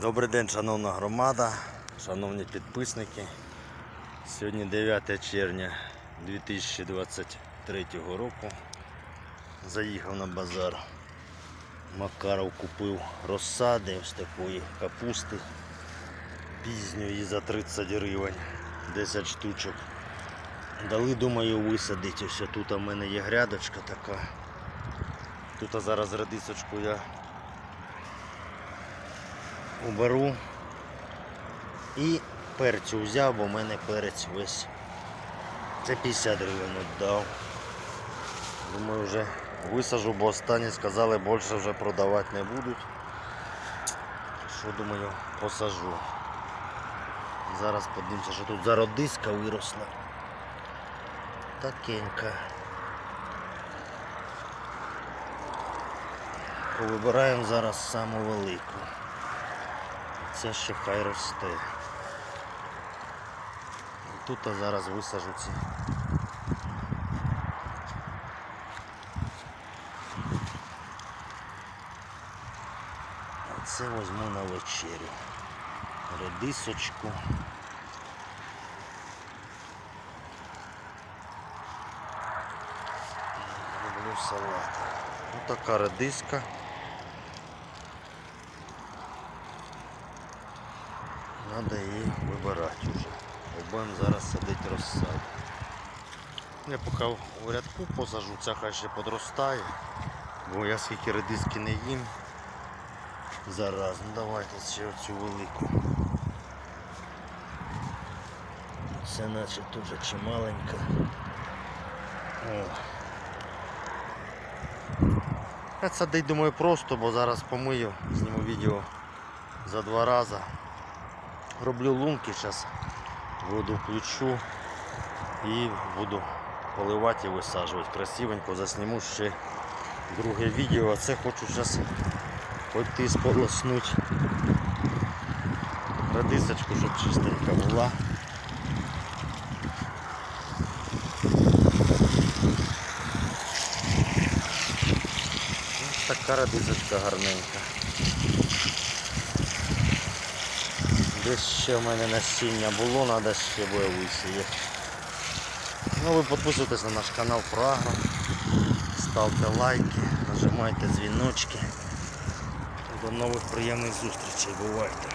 Добрий день, шановна громада, шановні підписники. Сьогодні 9 червня 2023 року. Заїхав на базар. Макаров купив розсади ось такої капусти пізньої за 30 гривень, 10 штучок. Дали, думаю, висадити. Ось тут у мене є грядочка така. Тут зараз редисочку я уберу. І перцю взяв, бо в мене перець весь. Це 50 гривень віддав. Думаю, вже висажу, бо останні сказали, більше вже продавати не будуть. Що думаю, посажу. Зараз подивимося, що тут зародиска виросла. Такенька. Повибираємо зараз саму велику. Це ще хай росте. І тут зараз висажу ці. А це візьму на вечерю. Редисочку. Люблю салат. Ось така редиска. Надо її вибирати вже. Будемо зараз садити розсаду. Я поки у рядку посажу, ця хай ще подростає, бо я скільки редиски не їм. Зараз, ну давайте ще оцю велику. Це наче дуже чималенька. О. Я садить, думаю, просто, бо зараз помию, зніму відео за два рази. Роблю лунки, зараз воду включу і буду поливати і висаджувати. Красивенько засніму ще друге відео, а це хочу зараз пойти сполоснути радисочку, щоб чистенька була. Така радисочка гарненька. Десь ще в мене насіння було, треба ще буде висіяти. Ну ви підписуйтесь на наш канал про ставте лайки, нажимайте дзвіночки. До нових приємних зустрічей. Бувайте!